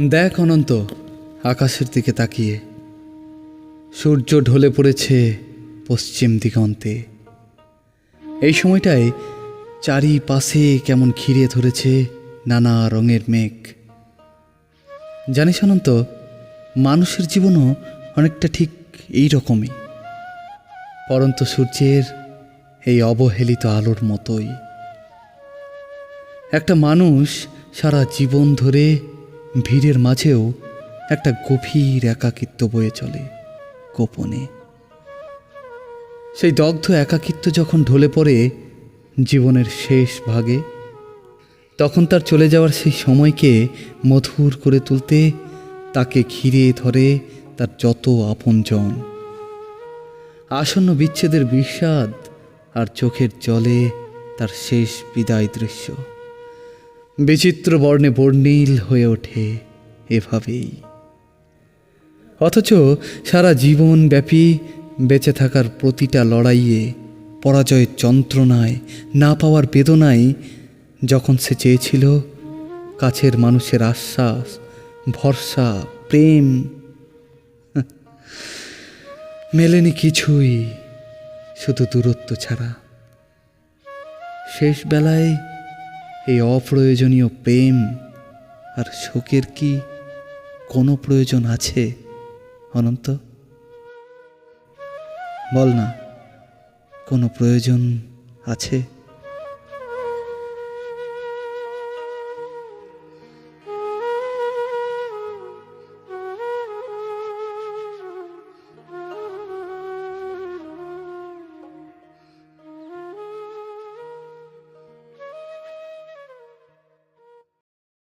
দেখ অনন্ত, আকাশের দিকে তাকিয়ে। সূর্য ঢলে পড়েছে পশ্চিম দিগন্তে। এই সময়টায় চারিপাশে কেমন ঘিরে ধরেছে নানা রঙের মেঘ। জানিস অনন্ত, মানুষের জীবনও অনেকটা ঠিক এই রকমই পরন্ত সূর্যের এই অবহেলিত আলোর মতোই। একটা মানুষ সারা জীবন ধরে ভিড়ের মাঝেও একটা গভীর একাকিত্ব বয়ে চলে গোপনে। সেই দগ্ধ একাকিত্ব যখন ঢলে পড়ে জীবনের শেষ ভাগে, তখন তার চলে যাওয়ার সেই সময়কে মধুর করে তুলতে, তাকে ঘিরে ধরে তার যত আপনজন। আসন্ন বিচ্ছেদের বিষাদ আর চোখের জলে তার শেষ বিদায় দৃশ্য। বিচিত্র বর্ণে বর্ণিল হয়ে ওঠে এভাবেই। অথচ সারা জীবনব্যাপী বেঁচে থাকার প্রতিটা লড়াইয়ে পরাজয়ের যন্ত্রণায় না পাওয়ার বেদনায় যখন সে চেয়েছিল, কাছের মানুষের আশ্বাস, ভরসা, প্রেম, মেলেনি কিছুই, শুধু দূরত্ব ছাড়া। শেষ বেলায় এই অপ্রয়োজনীয় প্রেম আর শোকের কি কোনো প্রয়োজন আছে, অনন্ত? বল না, কোনো প্রয়োজন আছে?